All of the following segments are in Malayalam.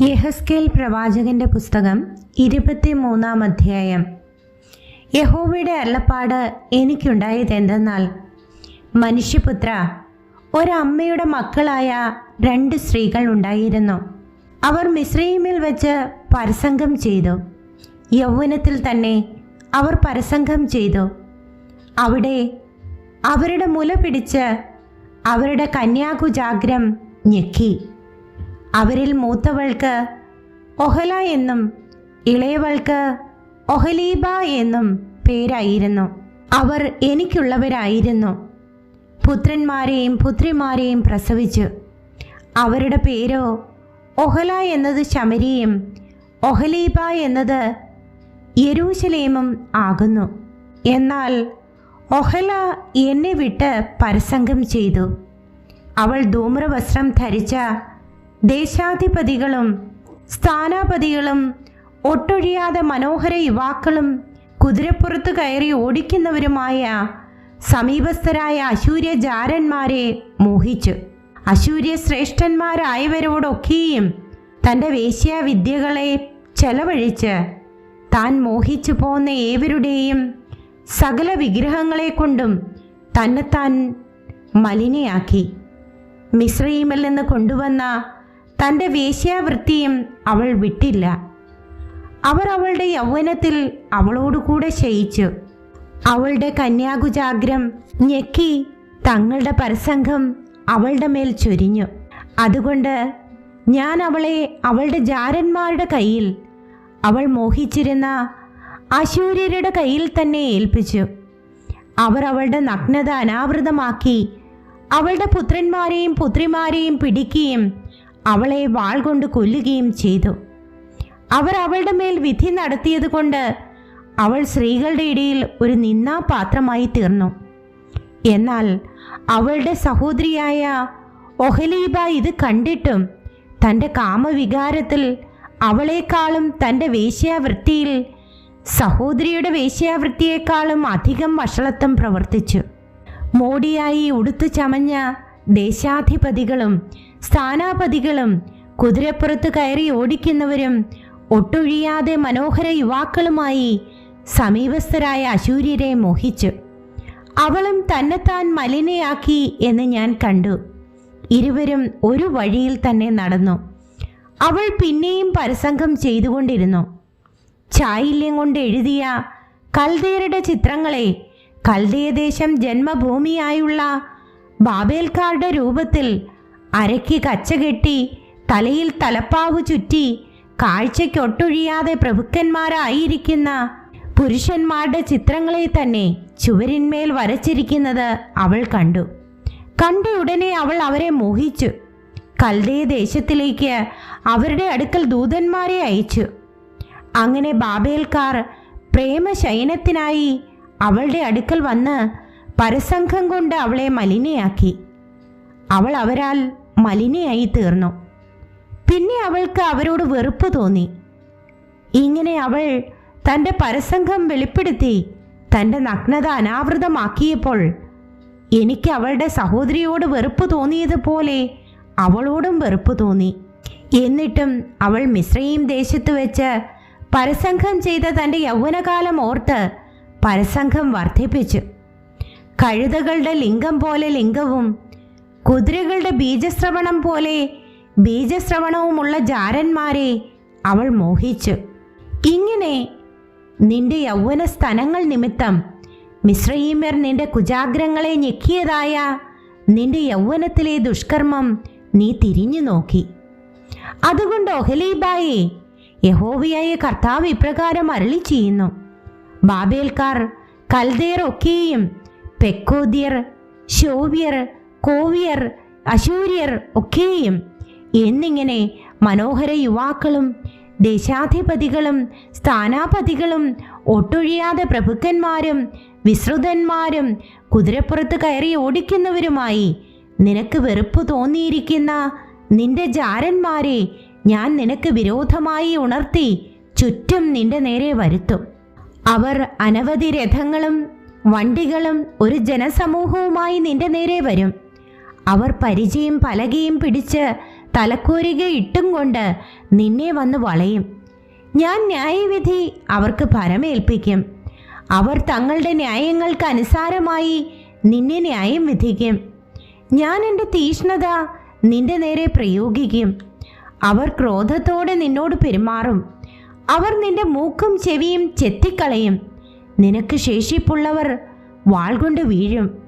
യഹസ്കേൽ പ്രവാചകന്റെ പുസ്തകം ഇരുപത്തിമൂന്നാം അധ്യായം. യഹോവയുടെ അല്ലപ്പാട് എനിക്കുണ്ടായത് എന്തെന്നാൽ മനുഷ്യപുത്ര ഒരമ്മയുടെ മക്കളായ രണ്ട് സ്ത്രീകൾ ഉണ്ടായിരുന്നു. അവർ മിശ്രീമിൽ വെച്ച് പരസംഗം ചെയ്തു. യൗവനത്തിൽ തന്നെ അവർ പരസംഗം ചെയ്തു. അവിടെ അവരുടെ മുല പിടിച്ച് അവരുടെ കന്യാകുജാഗ്രം ഞെക്കി. അവരിൽ മൂത്തവൾക്ക് ഒഹല എന്നും ഇളയവൾക്ക് ഒഹലീബ എന്നും പേരായിരുന്നു. അവർ എനിക്കുള്ളവരായിരുന്നു. പുത്രന്മാരെയും പുത്രിമാരെയും പ്രസവിച്ചു. അവരുടെ പേരോ ഒഹല എന്നത് ശമരിയും ഒഹലീബ എന്നത് യരൂശലേമും ആകുന്നു. എന്നാൽ ഒഹല എന്നെ വിട്ട് പരസംഗം ചെയ്തു. അവൾ ധൂമ്രവസ്ത്രം ധരിച്ച ദേശാധിപതികളും സ്ഥാനാപതികളും ഒട്ടൊഴിയാതെ മനോഹര യുവാക്കളും കുതിരപ്പുറത്ത് കയറി ഓടിക്കുന്നവരുമായ സമീപസ്ഥരായ അശൂര്യ ജാരന്മാരെ മോഹിച്ചു. അശൂര്യ ശ്രേഷ്ഠന്മാരായവരോടൊക്കെയും തന്റെ വേശ്യാവിദ്യകളെ ചെലവഴിച്ച് താൻ മോഹിച്ചു പോന്ന ഏവരുടെയും സകല വിഗ്രഹങ്ങളെ കൊണ്ടും തന്നെത്താൻ മലിനയാക്കി. മിശ്രീമിൽ നിന്ന് കൊണ്ടുവന്ന തന്റെ വേശ്യാവൃത്തിയും അവൾ വിട്ടില്ല. അവർ അവളുടെ യൗവനത്തിൽ അവളോടുകൂടെ ശയിച്ചു. അവളുടെ കന്യാകുജാഗ്രം ഞെക്കി തങ്ങളുടെ പരസംഗം അവളുടെ മേൽ ചൊരിഞ്ഞു. അതുകൊണ്ട് ഞാൻ അവളെ അവളുടെ ജാരന്മാരുടെ കയ്യിൽ അവൾ മോഹിച്ചിരുന്ന അശൂര്യരുടെ കയ്യിൽ തന്നെ ഏൽപ്പിച്ചു. അവർ അവളുടെ നഗ്നത അനാവൃതമാക്കി അവളുടെ പുത്രന്മാരെയും പുത്രിമാരെയും പിടിക്കുകയും അവളെ വാൾ കൊണ്ട് കൊല്ലുകയും ചെയ്തു. അവർ അവളുടെ മേൽ വിധി നടത്തിയതുകൊണ്ട് അവൾ സ്ത്രീകളുടെ ഇടയിൽ ഒരു നിന്നാപാത്രമായി തീർന്നു. എന്നാൽ അവളുടെ സഹോദരിയായ ഒഹലീബ ഇത് കണ്ടിട്ടും തന്റെ കാമവികാരത്തിൽ അവളെക്കാളും തന്റെ വേശ്യാവൃത്തിയിൽ സഹോദരിയുടെ വേശ്യാവൃത്തിയേക്കാളും അധികം വഷളത്വം പ്രവർത്തിച്ചു. മോടിയായി ഉടുത്തു ചമഞ്ഞ ദേശാധിപതികളും സ്ഥാനാപതികളും കുതിരപ്പുറത്ത് കയറി ഓടിക്കുന്നവരും ഒട്ടൊഴിയാതെ മനോഹര യുവാക്കളുമായി സമീപസ്ഥരായ അശൂര്യരെ മോഹിച്ചു. അവളും തന്നെത്താൻ മലിനയാക്കി എന്ന് ഞാൻ കണ്ടു. ഇരുവരും ഒരു വഴിയിൽ തന്നെ നടന്നു. അവൾ പിന്നെയും പരസംഗം ചെയ്തുകൊണ്ടിരുന്നു. ചായില്യം കൊണ്ട് എഴുതിയ കൽദേരുടെ ചിത്രങ്ങളെ കൽദേയദേശം ജന്മഭൂമിയായുള്ള ബാബേൽക്കാരുടെ രൂപത്തിൽ അരയ്ക്ക് കച്ച കെട്ടി തലയിൽ തലപ്പാവ് ചുറ്റി കാഴ്ചയ്ക്കൊട്ടൊഴിയാതെ പ്രഭുക്കന്മാരായിരിക്കുന്ന പുരുഷന്മാരുടെ ചിത്രങ്ങളെ തന്നെ ചുവരിന്മേൽ വരച്ചിരിക്കുന്നത് അവൾ കണ്ടു. കണ്ട ഉടനെ അവൾ അവരെ മോഹിച്ചു. കൽദയ ദേശത്തിലേക്ക് അവരുടെ അടുക്കൽ ദൂതന്മാരെ അയച്ചു. അങ്ങനെ ബാബേൽക്കാർ പ്രേമശയനത്തിനായി അവളുടെ അടുക്കൽ വന്ന് പരസംഘം കൊണ്ട് അവളെ മലിനയാക്കി. അവൾ അവരാൽ മലിനയായി തീർന്നു. പിന്നെ അവൾക്ക് അവരോട് വെറുപ്പ് തോന്നി. ഇങ്ങനെ അവൾ തന്റെ പരസംഗം വെളിപ്പെടുത്തി തന്റെ നഗ്നത അനാവൃതമാക്കിയപ്പോൾ എനിക്ക് അവളുടെ സഹോദരിയോട് വെറുപ്പ് തോന്നിയതുപോലെ അവളോടും വെറുപ്പ് തോന്നി. എന്നിട്ടും അവൾ മിശ്രയും ദേശത്ത് വെച്ച് പരസംഘം ചെയ്ത തന്റെ യൗവനകാലം ഓർത്ത് പരസംഘം വർദ്ധിപ്പിച്ചു. കഴുതകളുടെ ലിംഗം പോലെ ലിംഗവും കുതിരകളുടെ ബീജശ്രവണം പോലെ ബീജശ്രവണവുമുള്ള ജാരന്മാരെ അവൾ മോഹിച്ചു. ഇങ്ങനെ നിന്റെ യൗവന സ്ഥലങ്ങൾ നിമിത്തം മിശ്രയീമർ നിന്റെ കുജാഗ്രങ്ങളെ ഞെക്കിയതായ നിന്റെ യൗവനത്തിലെ ദുഷ്കർമ്മം നീ തിരിഞ്ഞു നോക്കി. അതുകൊണ്ട് ഒഹലീബായെ യഹോവിയായ കർത്താവ് ഇപ്രകാരം അരളി ചെയ്യുന്നു ബാബേൽക്കാർ കൽദേർ ഒക്കെയും പെക്കോദ്യർ ശോവ്യർ കോവിയർ അശൂര്യർ ഒക്കെയും എന്നിങ്ങനെ മനോഹര യുവാക്കളും ദേശാധിപതികളും സ്ഥാനാപതികളും ഒട്ടൊഴിയാതെ പ്രഭുക്കന്മാരും വിശ്രുതന്മാരും കുതിരപ്പുറത്ത് കയറി ഓടിക്കുന്നവരുമായി നിനക്ക് വെറുപ്പ് തോന്നിയിരിക്കുന്ന നിന്റെ ജാരന്മാരെ ഞാൻ നിനക്ക് വിരോധമായി ഉണർത്തി ചുറ്റും നിന്റെ നേരെ വരുത്തും. അവർ അനവധി രഥങ്ങളും വണ്ടികളും ഒരു ജനസമൂഹവുമായി നിന്റെ നേരെ വരും. അവർ പരിചയം പലകയും പിടിച്ച് തലക്കോരിക ഇട്ടും കൊണ്ട് നിന്നെ വന്ന് വളയും. ഞാൻ ന്യായവിധി അവർക്ക് ഫലമേൽപ്പിക്കും അവർ തങ്ങളുടെ ന്യായങ്ങൾക്ക് അനുസാരമായി നിന്നെ ന്യായം വിധിക്കും. ഞാൻ എന്റെ തീഷ്ണത നിന്റെ നേരെ പ്രയോഗിക്കും. അവർ ക്രോധത്തോടെ നിന്നോട് പെരുമാറും. അവർ നിന്റെ മൂക്കും ചെവിയും ചെത്തിക്കളയും. നിനക്ക് ശേഷിപ്പുള്ളവർ വാൾ കൊണ്ട് വീഴും.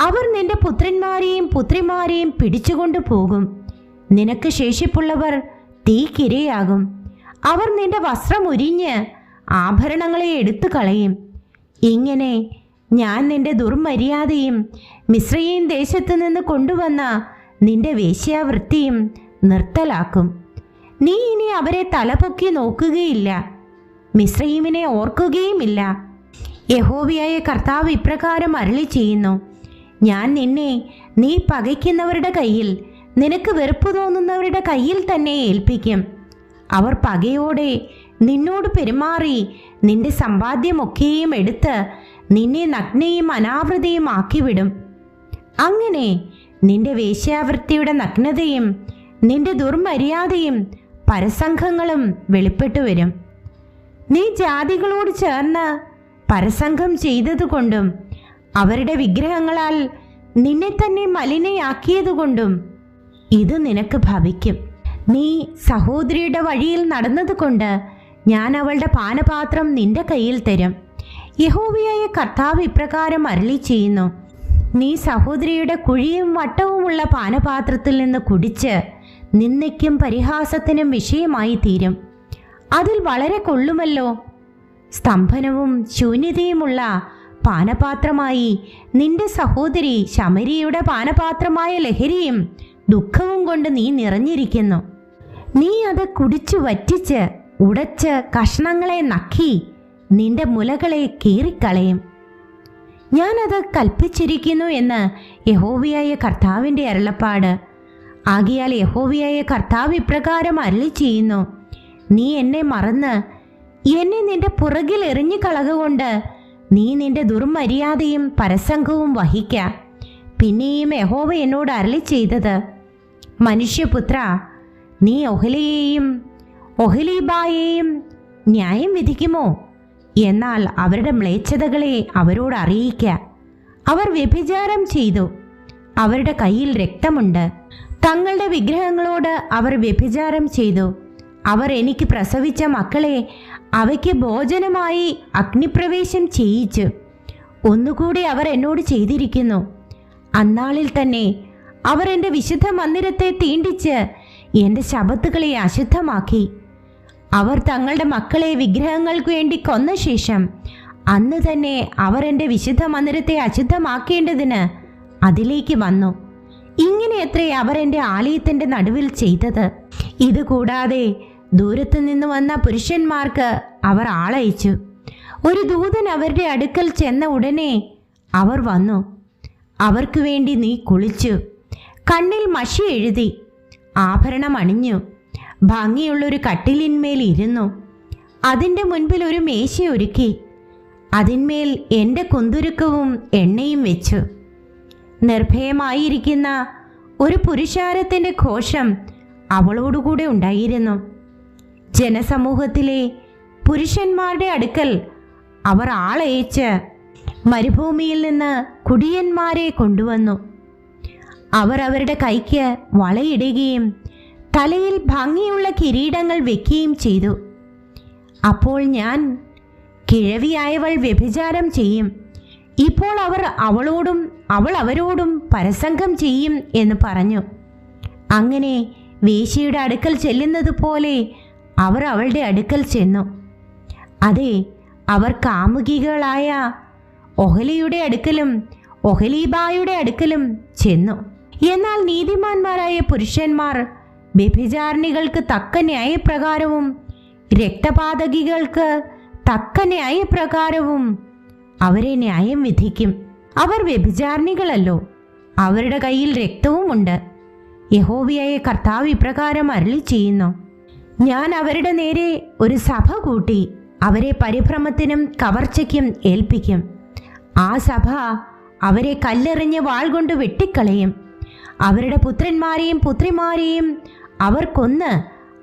അവർ നിന്റെ പുത്രന്മാരെയും പുത്രിമാരെയും പിടിച്ചുകൊണ്ടു പോകും. നിനക്ക് ശേഷിപ്പുള്ളവർ തീക്കിരയാകും. അവർ നിന്റെ വസ്ത്രം ഉരിഞ്ഞ് ആഭരണങ്ങളെ എടുത്തു കളയും ഇങ്ങനെ ഞാൻ നിന്റെ ദുർമര്യാദയും മിശ്രയും ദേശത്തു നിന്ന് കൊണ്ടുവന്ന നിന്റെ വേശ്യാവൃത്തിയും നിർത്തലാക്കും. നീ ഇനി അവരെ തലപൊക്കി നോക്കുകയില്ല. മിശ്രീമിനെ ഓർക്കുകയുമില്ല. യഹോവിയായ കർത്താവ് ഇപ്രകാരം അരളി ചെയ്യുന്നു ഞാൻ നിന്നെ നീ പകയ്ക്കുന്നവരുടെ കയ്യിൽ നിനക്ക് വെറുപ്പ് തോന്നുന്നവരുടെ കയ്യിൽ തന്നെ ഏൽപ്പിക്കും. അവർ പകയോടെ നിന്നോട് പെരുമാറി നിന്റെ സമ്പാദ്യമൊക്കെയും എടുത്ത് നിന്നെ നഗ്നയും അനാവൃതയും ആക്കിവിടും. അങ്ങനെ നിന്റെ വേശ്യാവൃത്തിയുടെ നഗ്നതയും നിന്റെ ദുർമര്യാദയും പരസംഘങ്ങളും വെളിപ്പെട്ടു വരും. നീ ജാതികളോട് ചേർന്ന് പരസംഘം ചെയ്തതുകൊണ്ടും അവരുടെ വിഗ്രഹങ്ങളാൽ നിന്നെ തന്നെ മലിനയാക്കിയതുകൊണ്ടും ഇത് നിനക്ക് ഭവിക്കും. നീ സഹോദരിയുടെ വഴിയിൽ നടന്നതുകൊണ്ട് ഞാൻ അവളുടെ പാനപാത്രം നിന്റെ കയ്യിൽ തരും. യഹോവയായ കർത്താവ് ഇപ്രകാരം അരളി ചെയ്യുന്നു. നീ സഹോദരിയുടെ കുഴിയും വട്ടവുമുള്ള പാനപാത്രത്തിൽ നിന്ന് കുടിച്ച് നിന്ദയ്ക്കും പരിഹാസത്തിനും വിഷയമായി തീരും. അതിൽ വളരെ കൊള്ളുമല്ലോ. സ്തംഭനവും ശൂന്യതയുമുള്ള പാനപാത്രമായി. നിന്റെ സഹോദരി ശമരിയുടെ പാനപാത്രമായ ലഹരിയും ദുഃഖവും കൊണ്ട് നീ നിറഞ്ഞിരിക്കുന്നു. നീ അത് കുടിച്ചു വറ്റിച്ച് ഉടച്ച് കഷ്ണങ്ങളെ നക്കി നിന്റെ മുലകളെ കീറിക്കളയും. ഞാനത് കൽപ്പിച്ചിരിക്കുന്നു എന്ന് യഹോവിയായ കർത്താവിന്റെ അരുളപ്പാട്. ആകിയാൽ യഹോവിയായ കർത്താവ് ഇപ്രകാരം അരളി ചെയ്യുന്നു നീ എന്നെ മറന്ന് എന്നെ നിന്റെ പുറകിൽ എറിഞ്ഞു കളകുകൊണ്ട് നീ നിന്റെ ദുർമര്യാദയും പരസംഗവും വഹിക്ക. പിന്നെയും യഹോവ എന്നോട് അരളി ചെയ്തത് മനുഷ്യപുത്ര നീ ഒഹലിയെയും ഒഹലീബായെയും ന്യായം വിധിക്കുമോ? എന്നാൽ അവരുടെ മ്ലേച്ഛതകളെ അവരോട് അറിയിക്ക. അവർ വ്യഭിചാരം ചെയ്തു. അവരുടെ കയ്യിൽ രക്തമുണ്ട്. തങ്ങളുടെ വിഗ്രഹങ്ങളോട് അവർ വ്യഭിചാരം ചെയ്തു. അവർ എനിക്ക് പ്രസവിച്ച മക്കളെ അവയ്ക്ക് ഭോജനമായി അഗ്നിപ്രവേശം ചെയ്യിച്ചു ഒന്നുകൂടി അവർ എന്നോട് ചെയ്തിരിക്കുന്നു. അന്നാളിൽ തന്നെ അവർ എന്റെ വിശുദ്ധ മന്ദിരത്തെ തീണ്ടിച്ച് എന്റെ ശബത്തുകളെ അശുദ്ധമാക്കി. അവർ തങ്ങളുടെ മക്കളെ വിഗ്രഹങ്ങൾക്ക് വേണ്ടി കൊന്ന ശേഷം അന്ന് തന്നെ അവർ എന്റെ വിശുദ്ധ മന്ദിരത്തെ അശുദ്ധമാക്കേണ്ടതിന് അതിലേക്ക് വന്നു. ഇങ്ങനെയത്രേ അവർ എന്റെ ആലയത്തിന്റെ നടുവിൽ ചെയ്തത്. ഇതുകൂടാതെ ദൂരത്തു നിന്ന് വന്ന പുരുഷന്മാർക്ക് അവർ ആളയച്ചു. ഒരു ദൂതൻ അവരുടെ അടുക്കൽ ചെന്ന ഉടനെ അവർ വന്നു. അവർക്ക് വേണ്ടി നീ കുളിച്ചു. കണ്ണിൽ മഷി എഴുതി. ആഭരണം അണിഞ്ഞു. ഭംഗിയുള്ളൊരു കട്ടിലിന്മേൽ ഇരുന്നു. അതിന്റെ മുൻപിൽ ഒരു മേശ ഒരുക്കി. അതിന്മേൽ എന്റെ കുന്തുരുക്കവും എണ്ണയും വെച്ചു. നിർഭയമായിരിക്കുന്ന ഒരു പുരുഷാരത്തിന്റെ ഘോഷം അവളോടുകൂടെ ഉണ്ടായിരുന്നു. ജനസമൂഹത്തിലെ പുരുഷന്മാരുടെ അടുക്കൽ അവർ ആളയച്ച് മരുഭൂമിയിൽ നിന്ന് കുടിയന്മാരെ കൊണ്ടുവന്നു. അവർ അവരുടെ കൈക്ക് വളയിടുകയും തലയിൽ ഭംഗിയുള്ള കിരീടങ്ങൾ വെക്കുകയും ചെയ്തു. അപ്പോൾ ഞാൻ കിഴവിയായവൾ വ്യഭിചാരം ചെയ്യും. ഇപ്പോൾ അവർ അവളോടും അവൾ അവരോടും പരസംഗം ചെയ്യും എന്ന് പറഞ്ഞു. അങ്ങനെ വേശിയുടെ അടുക്കൽ ചെല്ലുന്നത് പോലെ അവർ അവളുടെ അടുക്കൽ ചെന്നു. അതെ അവർ കാമുകികളായ ഒഹലിയുടെ അടുക്കലും ഒഹലീബായുടെ അടുക്കലും ചെന്നു. എന്നാൽ നീതിമാന്മാരായ പുരുഷന്മാർ വ്യഭിചാരണികൾക്ക് തക്ക ന്യായപ്രകാരവും രക്തപാതകികൾക്ക് തക്ക ന്യായപ്രകാരവും അവരെ ന്യായം വിധിക്കും. അവർ വ്യഭിചാരണികളല്ലോ. അവരുടെ കയ്യിൽ രക്തവുമുണ്ട്. യഹോവയായ കർത്താവ് ഇപ്രകാരം അരളി ചെയ്യുന്നു ഞാൻ അവരുടെ നേരെ ഒരു സഭ കൂട്ടി അവരെ പരിഭ്രമത്തിനും കവർച്ചയ്ക്കും ഏൽപ്പിക്കും. ആ സഭ അവരെ കല്ലെറിഞ്ഞ് വാൾ കൊണ്ട് വെട്ടിക്കളയും. അവരുടെ പുത്രന്മാരെയും പുത്രിമാരെയും അവർ കൊന്ന്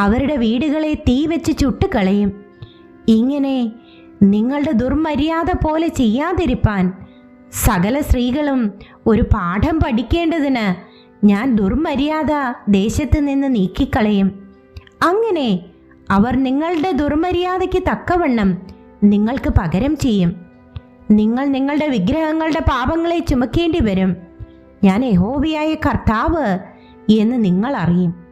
അവരുടെ വീടുകളെ തീ വെച്ച് ചുട്ടുകളയും. ഇങ്ങനെ നിങ്ങളുടെ ദുർമര്യാദ പോലെ ചെയ്യാതിരിപ്പാൻ സകല സ്ത്രീകളും ഒരു പാഠം പഠിക്കേണ്ടതിന് ഞാൻ ദുർമര്യാദ ദേശത്ത് നിന്ന് നീക്കിക്കളയും. അങ്ങനെ അവർ നിങ്ങളുടെ ദുർമര്യാദയ്ക്ക് തക്കവണ്ണം നിങ്ങൾക്ക് പകരം ചെയ്യും. നിങ്ങൾ നിങ്ങളുടെ വിഗ്രഹങ്ങളുടെ പാപങ്ങളെ ചുമക്കേണ്ടി വരും. ഞാൻ യഹോവയായ കർത്താവ് എന്ന് നിങ്ങൾ അറിയും.